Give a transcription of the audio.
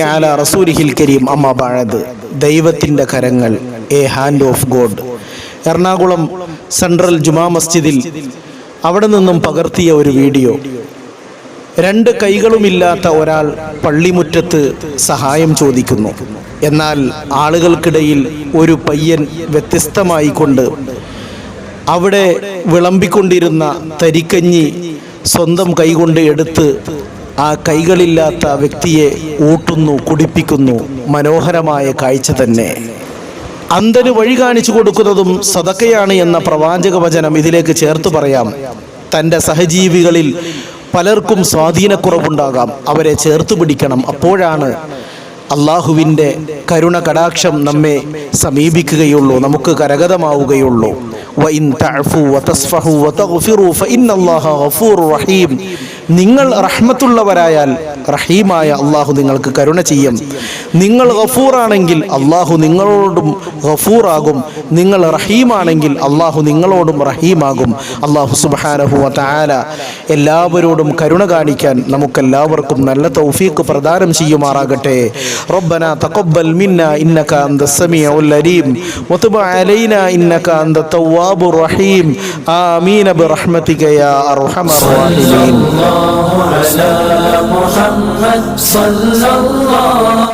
അല റസൂലിഹിൽ കരീം. കരങ്ങൾ a hand of God. Ernakulam central ജുമാ മസ്ജിദിൽ അവിടെ നിന്നും പകർത്തിയ ഒരു വീഡിയോ. രണ്ട് കൈകളുമില്ലാത്ത ഒരാൾ പള്ളിമുറ്റത്ത് സഹായം ചോദിക്കുന്നു. എന്നാൽ ആളുകൾക്കിടയിൽ ഒരു പയ്യൻ വ്യത്യസ്തമായി കൊണ്ട് അവിടെ വിളമ്പിക്കൊണ്ടിരുന്ന തരിക്കഞ്ഞി സ്വന്തം കൈകൊണ്ട് എടുത്ത് ആ കൈകളില്ലാത്ത വ്യക്തിയെ ഊട്ടുന്നു കുടിപ്പിക്കുന്നു. മനോഹരമായ കാഴ്ച തന്നെ. അന്ധന് വഴി കാണിച്ചു കൊടുക്കുന്നതും സതക്കയാണ് എന്ന പ്രവാചക വചനം ഇതിലേക്ക് ചേർത്ത് പറയാം. തന്റെ സഹജീവികളിൽ പലർക്കും സ്വാധീനക്കുറവുണ്ടാകാം. അവരെ ചേർത്ത് പിടിക്കണം. അപ്പോഴാണ് അള്ളാഹുവിന്റെ കരുണ കടാക്ഷം നമ്മെ സമീപിക്കുകയുള്ളൂ നമുക്ക് കരഗതമാവുകയുള്ളൂ. വഇൻ തഅഫു വതസ്ഫഹു വതഗ്ഫിറു ഫഇന്നല്ലാഹ ഗഫൂറുർ റഹീം നിങ്ങൾ റഹ്മത്തുള്ളവരായാൽ റഹീമായ അള്ളാഹു നിങ്ങൾക്ക് കരുണ ചെയ്യും നിങ്ങൾ ഗഫൂറാണെങ്കിൽ അള്ളാഹു നിങ്ങളോടും ഗഫൂറാകും നിങ്ങൾ റഹീമാണെങ്കിൽ അള്ളാഹു നിങ്ങളോടും റഹീമാകും അള്ളാഹു സുബ്ഹാനഹു വതആല എല്ലാവരോടും കരുണ കാണിക്കാൻ നമുക്കെല്ലാവർക്കും നല്ല തൗഫീഖ് പ്രദാനം ചെയ്യുമാറാകട്ടെ ربنا تقبل منا إنك أنت السميع العليم وتب علينا إنك أنت التواب الرحيم آمين برحمتك يا أرحم الراحمين الله على محمد صلى الله